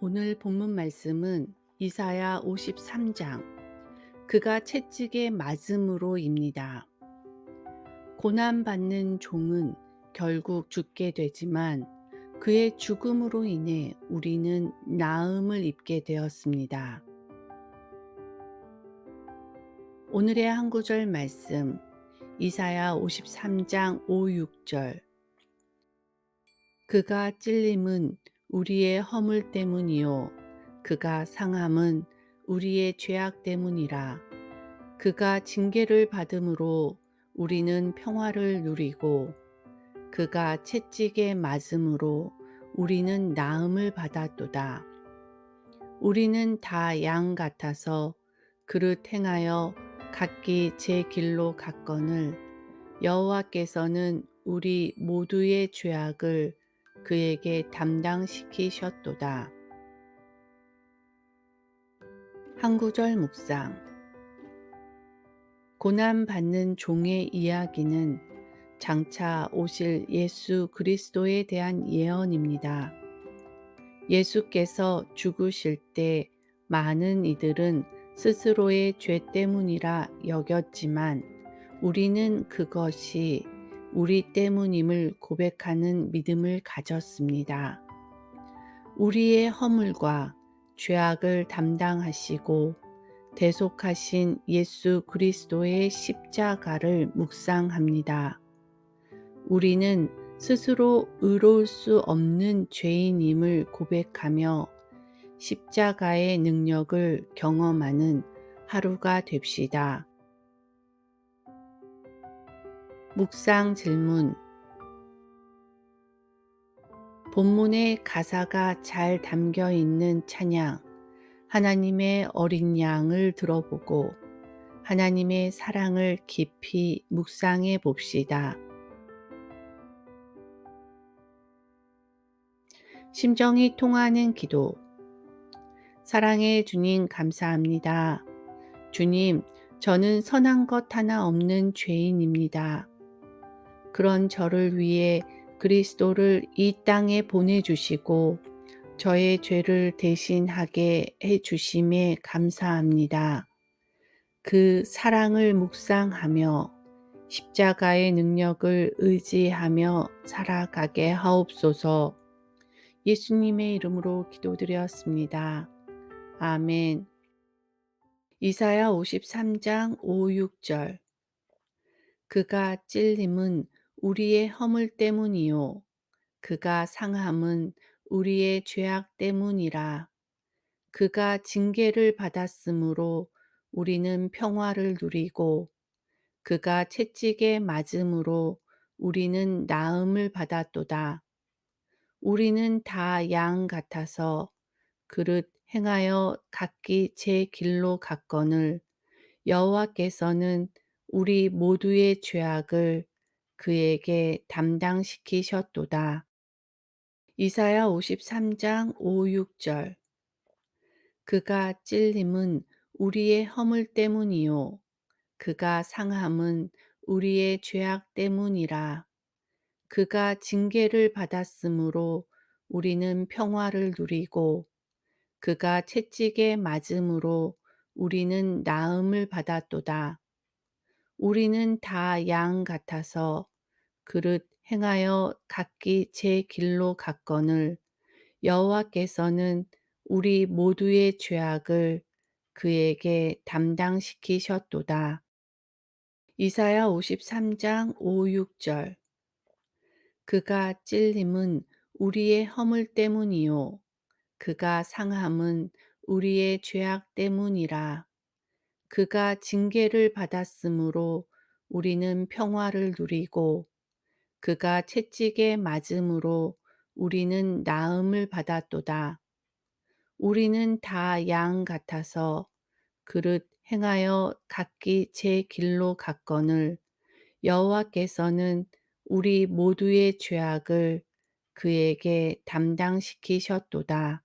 오늘 본문 말씀은 이사야 53장 그가 채찍에 맞음으로입니다. 고난 받는 종은 결국 죽게 되지만 그의 죽음으로 인해 우리는 나음을 입게 되었습니다. 오늘의 한 구절 말씀 이사야 53장 5, 6절 그가 찔림은 우리의 허물 때문이요 그가 상함은 우리의 죄악 때문이라 그가 징계를 받음으로 우리는 평화를 누리고 그가 채찍에 맞음으로 우리는 나음을 받았도다. 우리는 다 양 같아서 그릇 행하여 각기 제 길로 갔거늘 여호와께서는 우리 모두의 죄악을 그에게 담당시키셨도다. 한 구절 묵상 고난 받는 종의 이야기는 장차 오실 예수 그리스도에 대한 예언입니다. 예수께서 죽으실 때 많은 이들은 스스로의 죄 때문이라 여겼지만 우리는 그것이 우리 때문임을 고백하는 믿음을 가졌습니다. 우리의 허물과 죄악을 담당하시고 대속하신 예수 그리스도의 십자가를 묵상합니다. 우리는 스스로 의로울 수 없는 죄인임을 고백하며 십자가의 능력을 경험하는 하루가 됩시다. 묵상 질문 본문의 가사가 잘 담겨 있는 찬양 하나님의 어린 양을 들어보고 하나님의 사랑을 깊이 묵상해 봅시다. 심정이 통하는 기도. 사랑의 주님 감사합니다. 주님, 저는 선한 것 하나 없는 죄인입니다. 그런 저를 위해 그리스도를 이 땅에 보내주시고 저의 죄를 대신하게 해주심에 감사합니다. 그 사랑을 묵상하며 십자가의 능력을 의지하며 살아가게 하옵소서 예수님의 이름으로 기도드렸습니다. 아멘. 이사야 53장 5, 6절 그가 찔림은 우리의 허물 때문이요. 그가 상함은 우리의 죄악 때문이라. 그가 징계를 받았으므로 우리는 평화를 누리고 그가 채찍에 맞음으로 우리는 나음을 받았도다. 우리는 다 양 같아서 그릇 행하여 각기 제 길로 갔거늘 여호와께서는 우리 모두의 죄악을 그에게 담당시키셨도다. 이사야 53장 5, 6절 그가 찔림은 우리의 허물 때문이요 그가 상함은 우리의 죄악 때문이라 그가 징계를 받았으므로 우리는 평화를 누리고 그가 채찍에 맞음으로 우리는 나음을 받았도다. 우리는 다 양 같아서 그릇 행하여 각기 제 길로 갔거늘. 여호와께서는 우리 모두의 죄악을 그에게 담당시키셨도다. 이사야 53장 5, 6절. 그가 찔림은 우리의 허물 때문이요. 그가 상함은 우리의 죄악 때문이라 그가 징계를 받았으므로 우리는 평화를 누리고 그가 채찍에 맞음으로 우리는 나음을 받았도다. 우리는 다 양 같아서 그릇 행하여 각기 제 길로 갔거늘 여호와께서는 우리 모두의 죄악을 그에게 담당시키셨도다.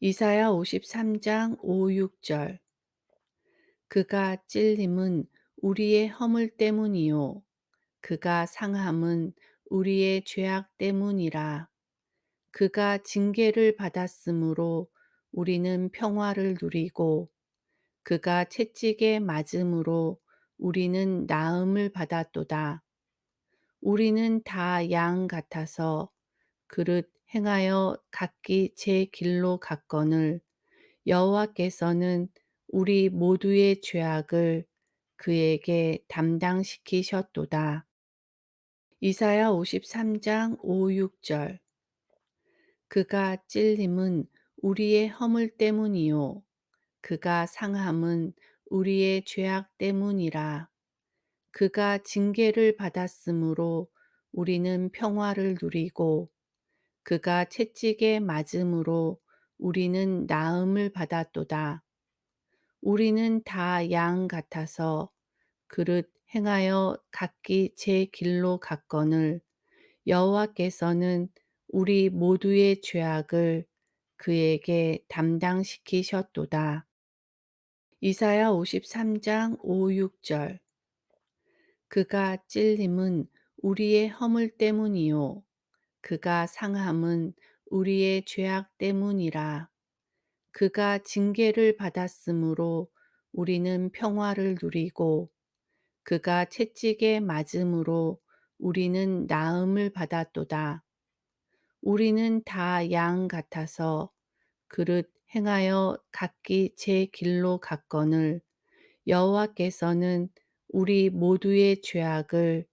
이사야 53장 5, 6절 그가 찔림은 우리의 허물 때문이요 그가 상함은 우리의 죄악 때문이라 그가 징계를 받았으므로 우리는 평화를 누리고 그가 채찍에 맞음으로 우리는 나음을 받았도다. 우리는 다 양 같아서 그릇 행하여 각기 제 길로 갔거늘 여호와께서는 우리 모두의 죄악을 그에게 담당시키셨도다. 이사야 53장 5, 6절 그가 찔림은 우리의 허물 때문이요 그가 상함은 우리의 죄악 때문이라 그가 징계를 받았으므로 우리는 평화를 누리고 그가 채찍에 맞음으로 우리는 나음을 받았도다. 우리는 다 양 같아서 그릇 행하여 각기 제 길로 갔거늘. 여호와께서는 우리 모두의 죄악을 그에게 담당시키셨도다. 이사야 53장 5, 6절. 그가 찔림은 우리의 허물 때문이요. 그가 상함은 우리의 죄악 때문이라 그가 징계를 받았으므로 우리는 평화를 누리고 그가 채찍에 맞음으로 우리는 나음을 받았도다. 우리는 다 양 같아서 그릇 행하여 각기 제 길로 갔거늘 여호와께서는 우리 모두의 죄악을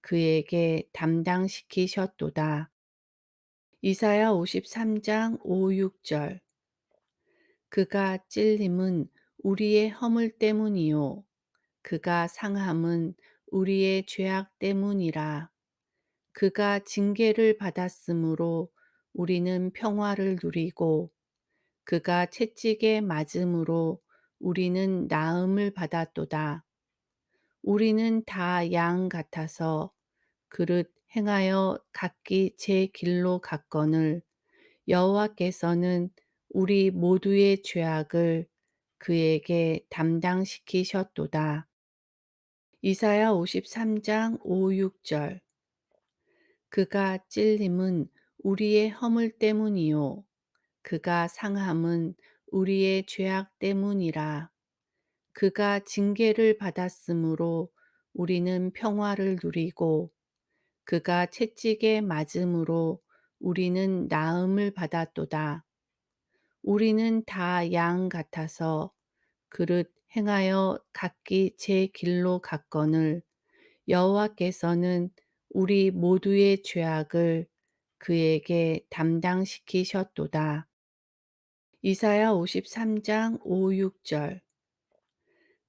그에게 담당시키셨도다. 이사야 53장 5, 6절 그가 찔림은 우리의 허물 때문이요 그가 상함은 우리의 죄악 때문이라 그가 징계를 받았으므로 우리는 평화를 누리고 그가 채찍에 맞음으로 우리는 나음을 받았도다. 우리는 다 양 같아서 그릇 행하여 각기 제 길로 갔거늘 여호와께서는 우리 모두의 죄악을 그에게 담당시키셨도다. 이사야 53장 5, 6절 그가 찔림은 우리의 허물 때문이요 그가 상함은 우리의 죄악 때문이라 그가 징계를 받았으므로 우리는 평화를 누리고 그가 채찍에 맞음으로 우리는 나음을 받았도다. 우리는 다 양 같아서 그릇 행하여 각기 제 길로 갔거늘. 여호와께서는 우리 모두의 죄악을 그에게 담당시키셨도다. 이사야 53장 5, 6절.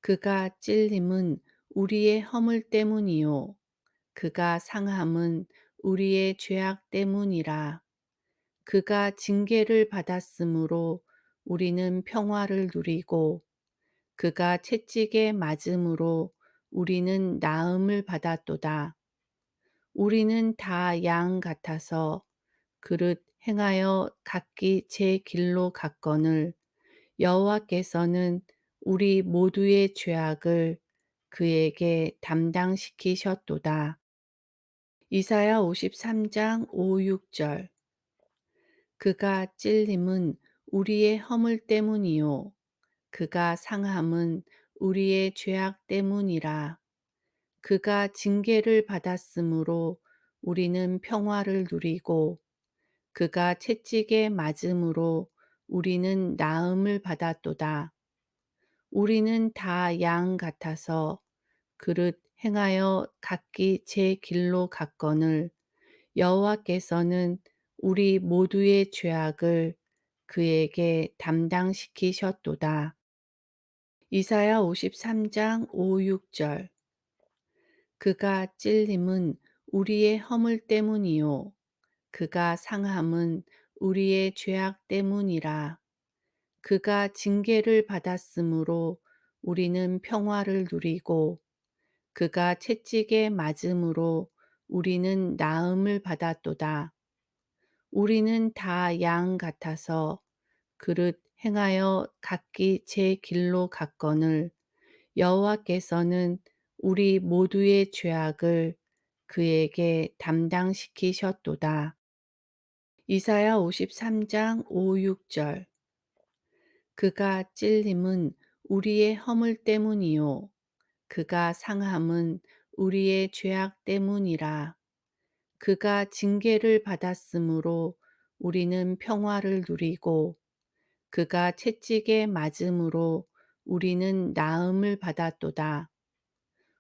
그가 찔림은 우리의 허물 때문이요. 그가 상함은 우리의 죄악 때문이라 그가 징계를 받았으므로 우리는 평화를 누리고 그가 채찍에 맞음으로 우리는 나음을 받았도다. 우리는 다 양 같아서 그릇 행하여 각기 제 길로 갔거늘 여호와께서는 우리 모두의 죄악을 그에게 담당시키셨도다. 이사야 53장 5, 6절 그가 찔림은 우리의 허물 때문이요 그가 상함은 우리의 죄악 때문이라 그가 징계를 받았으므로 우리는 평화를 누리고 그가 채찍에 맞음으로 우리는 나음을 받았도다. 우리는 다 양 같아서 그릇 행하여 각기 제 길로 갔거늘 여호와께서는 우리 모두의 죄악을 그에게 담당시키셨도다. 이사야 53장 5, 6절 그가 찔림은 우리의 허물 때문이요 그가 상함은 우리의 죄악 때문이라 그가 징계를 받았으므로 우리는 평화를 누리고 그가 채찍에 맞음으로 우리는 나음을 받았도다. 우리는 다 양 같아서 그릇 행하여 각기 제 길로 갔거늘. 여호와께서는 우리 모두의 죄악을 그에게 담당시키셨도다. 이사야 53장 5, 6절. 그가 찔림은 우리의 허물 때문이요. 그가 상함은 우리의 죄악 때문이라 그가 징계를 받았으므로 우리는 평화를 누리고 그가 채찍에 맞음으로 우리는 나음을 받았도다.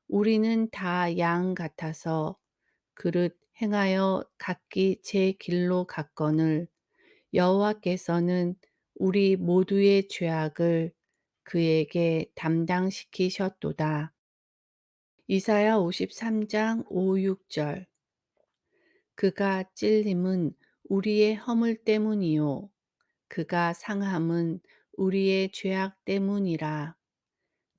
우리는 다 양 같아서 그릇 행하여 각기 제 길로 갔거늘 여호와께서는 우리 모두의 죄악을 그에게 담당시키셨도다. 이사야 53장 5, 6절 그가 찔림은 우리의 허물 때문이요 그가 상함은 우리의 죄악 때문이라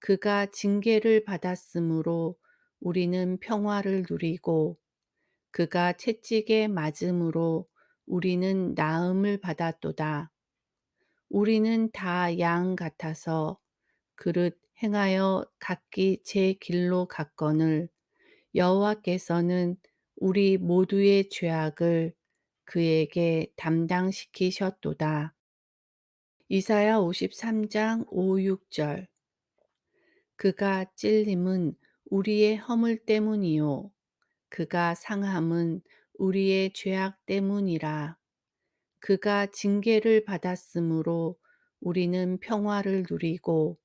그가 징계를 받았으므로 우리는 평화를 누리고 그가 채찍에 맞음으로 우리는 나음을 받았도다. 우리는 다 양 같아서 그릇 행하여 각기 제 길로 갔거늘 여호와께서는 우리 모두의 죄악을 그에게 담당시키셨도다. 이사야 53장 5, 6절 그가 찔림은 우리의 허물 때문이요 그가 상함은 우리의 죄악 때문이라 그가 징계를 받았으므로 우리는 평화를 누리고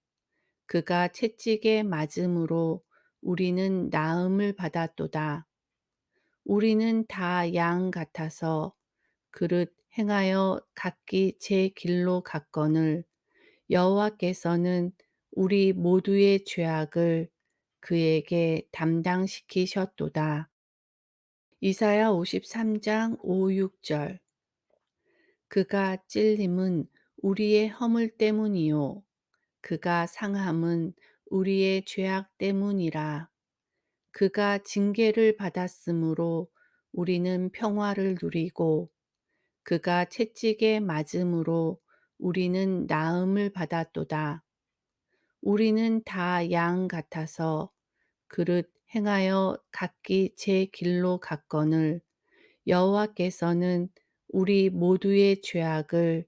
그가 채찍에 맞음으로 우리는 나음을 받았도다. 우리는 다 양 같아서 그릇 행하여 각기 제 길로 갔거늘. 여호와께서는 우리 모두의 죄악을 그에게 담당시키셨도다. 이사야 53장 5, 6절. 그가 찔림은 우리의 허물 때문이요. 그가 상함은 우리의 죄악 때문이라 그가 징계를 받았으므로 우리는 평화를 누리고 그가 채찍에 맞음으로 우리는 나음을 받았도다. 우리는 다 양 같아서 그릇 행하여 각기 제 길로 갔거늘 여호와께서는 우리 모두의 죄악을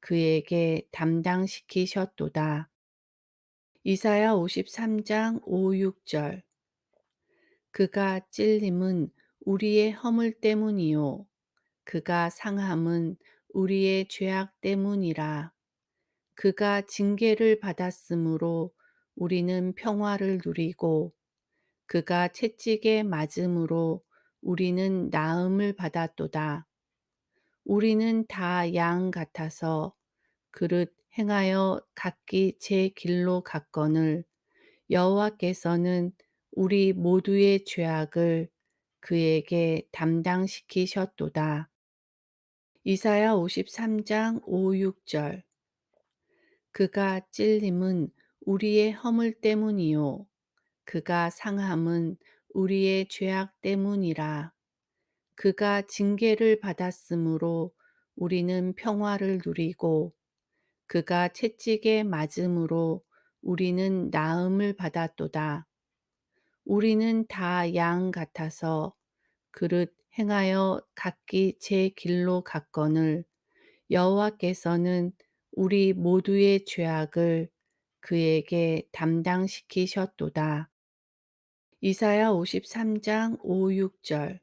그에게 담당시키셨도다. 이사야 53장 5, 6절 그가 찔림은 우리의 허물 때문이요 그가 상함은 우리의 죄악 때문이라 그가 징계를 받았으므로 우리는 평화를 누리고 그가 채찍에 맞음으로 우리는 나음을 받았도다. 우리는 다 양 같아서 그릇 행하여 각기 제 길로 갔거늘 여호와께서는 우리 모두의 죄악을 그에게 담당시키셨도다. 이사야 53장 5, 6절 그가 찔림은 우리의 허물 때문이요 그가 상함은 우리의 죄악 때문이라 그가 징계를 받았으므로 우리는 평화를 누리고 그가 채찍에 맞음으로 우리는 나음을 받았도다. 우리는 다 양 같아서 그릇 행하여 각기 제 길로 갔거늘. 여호와께서는 우리 모두의 죄악을 그에게 담당시키셨도다. 이사야 53장 5, 6절.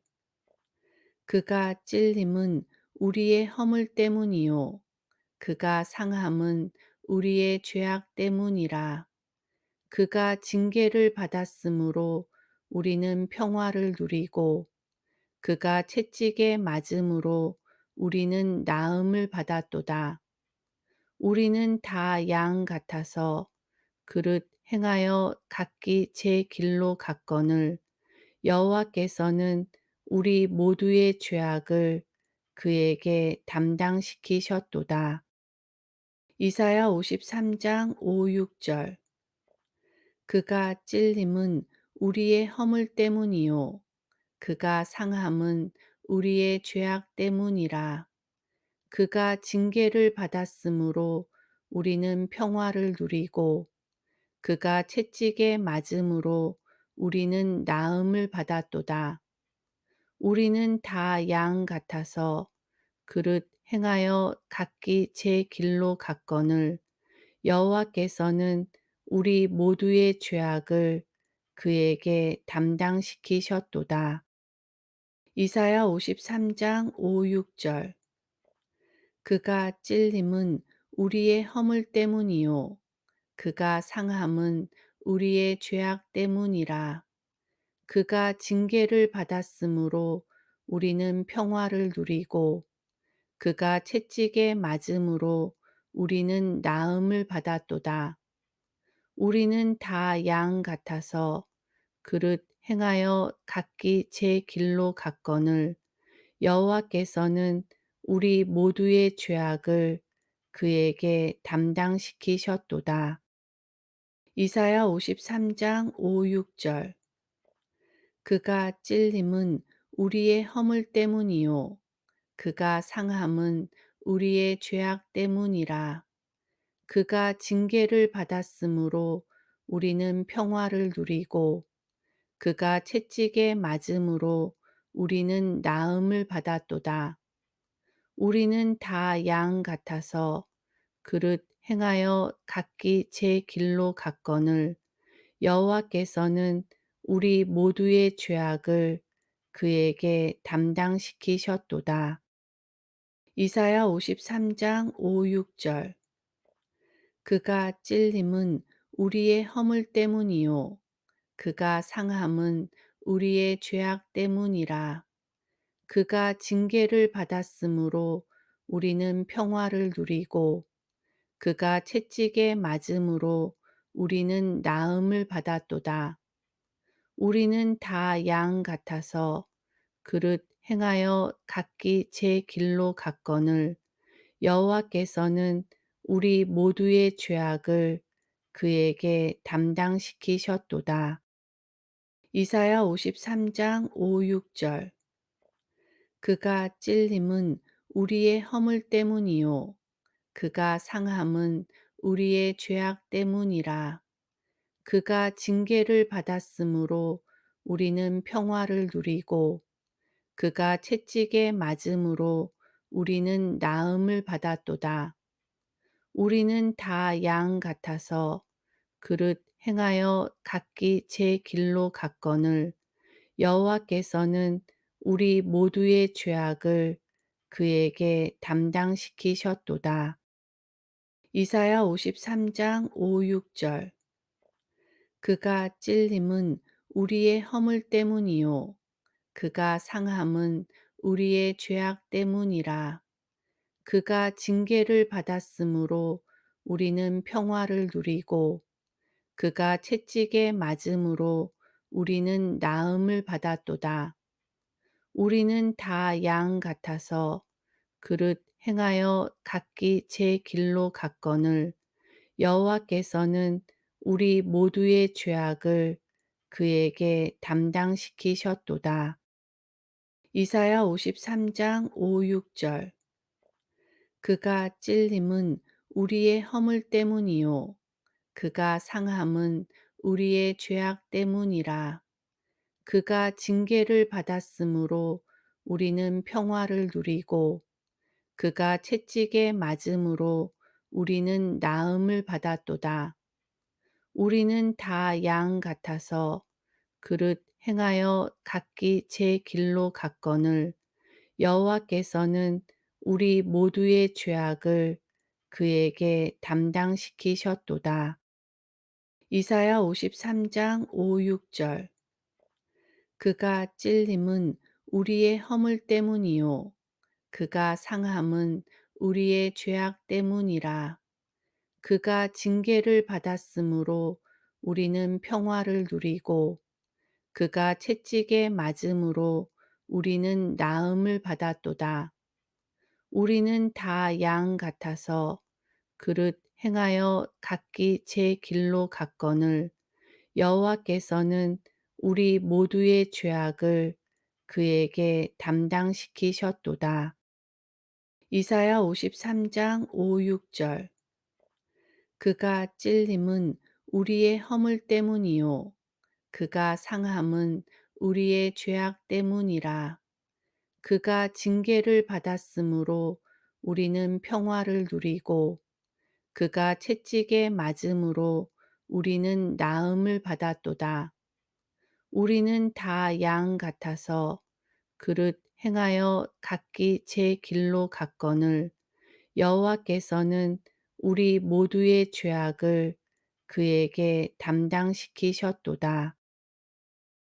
그가 찔림은 우리의 허물 때문이요. 그가 상함은 우리의 죄악 때문이라 그가 징계를 받았으므로 우리는 평화를 누리고 그가 채찍에 맞음으로 우리는 나음을 받았도다. 우리는 다 양 같아서 그릇 행하여 각기 제 길로 갔거늘 여호와께서는 우리 모두의 죄악을 그에게 담당시키셨도다. 이사야 53장 5, 6절 그가 찔림은 우리의 허물 때문이요 그가 상함은 우리의 죄악 때문이라 그가 징계를 받았으므로 우리는 평화를 누리고 그가 채찍에 맞음으로 우리는 나음을 받았도다. 우리는 다 양 같아서 그릇 행하여 각기 제 길로 갔거늘 여호와께서는 우리 모두의 죄악을 그에게 담당시키셨도다. 이사야 53장 5, 6절 그가 찔림은 우리의 허물 때문이요 그가 상함은 우리의 죄악 때문이라. 그가 징계를 받았으므로 우리는 평화를 누리고 그가 채찍에 맞음으로 우리는 나음을 받았도다. 우리는 다 양 같아서 그릇 행하여 각기 제 길로 갔거늘. 여호와께서는 우리 모두의 죄악을 그에게 담당시키셨도다. 이사야 53장 5, 6절. 그가 찔림은 우리의 허물 때문이요. 그가 상함은 우리의 죄악 때문이라 그가 징계를 받았으므로 우리는 평화를 누리고 그가 채찍에 맞음으로 우리는 나음을 받았도다. 우리는 다 양 같아서 그릇 행하여 각기 제 길로 갔거늘 여호와께서는 우리 모두의 죄악을 그에게 담당시키셨도다. 이사야 53장 5, 6절 그가 찔림은 우리의 허물 때문이요 그가 상함은 우리의 죄악 때문이라 그가 징계를 받았으므로 우리는 평화를 누리고 그가 채찍에 맞음으로 우리는 나음을 받았도다. 우리는 다 양 같아서 그릇 행하여 각기 제 길로 갔거늘 여호와께서는 우리 모두의 죄악을 그에게 담당시키셨도다. 이사야 53장 5, 6절 그가 찔림은 우리의 허물 때문이요 그가 상함은 우리의 죄악 때문이라 그가 징계를 받았으므로 우리는 평화를 누리고 그가 채찍에 맞음으로 우리는 나음을 받았도다. 우리는 다 양 같아서 그릇 행하여 각기 제 길로 갔거늘. 여호와께서는 우리 모두의 죄악을 그에게 담당시키셨도다. 이사야 53장 5, 6절. 그가 찔림은 우리의 허물 때문이요. 그가 상함은 우리의 죄악 때문이라 그가 징계를 받았으므로 우리는 평화를 누리고 그가 채찍에 맞음으로 우리는 나음을 받았도다. 우리는 다 양 같아서 그릇 행하여 각기 제 길로 갔거늘 여호와께서는 우리 모두의 죄악을 그에게 담당시키셨도다. 이사야 53장 5, 6절 그가 찔림은 우리의 허물 때문이요 그가 상함은 우리의 죄악 때문이라 그가 징계를 받았으므로 우리는 평화를 누리고 그가 채찍에 맞음으로 우리는 나음을 받았도다. 우리는 다 양 같아서 그릇 행하여 각기 제 길로 갔거늘 여호와께서는 우리 모두의 죄악을 그에게 담당시키셨도다. 이사야 53장 5, 6절 그가 찔림은 우리의 허물 때문이요 그가 상함은 우리의 죄악 때문이라 그가 징계를 받았으므로 우리는 평화를 누리고 그가 채찍에 맞음으로 우리는 나음을 받았도다. 우리는 다 양 같아서 그릇 행하여 각기 제 길로 갔거늘. 여호와께서는 우리 모두의 죄악을 그에게 담당시키셨도다. 이사야 53장 5, 6절. 그가 찔림은 우리의 허물 때문이요. 그가 상함은 우리의 죄악 때문이라 그가 징계를 받았으므로 우리는 평화를 누리고 그가 채찍에 맞음으로 우리는 나음을 받았도다. 우리는 다 양 같아서 그릇 행하여 각기 제 길로 갔거늘 여호와께서는 우리 모두의 죄악을 그에게 담당시키셨도다.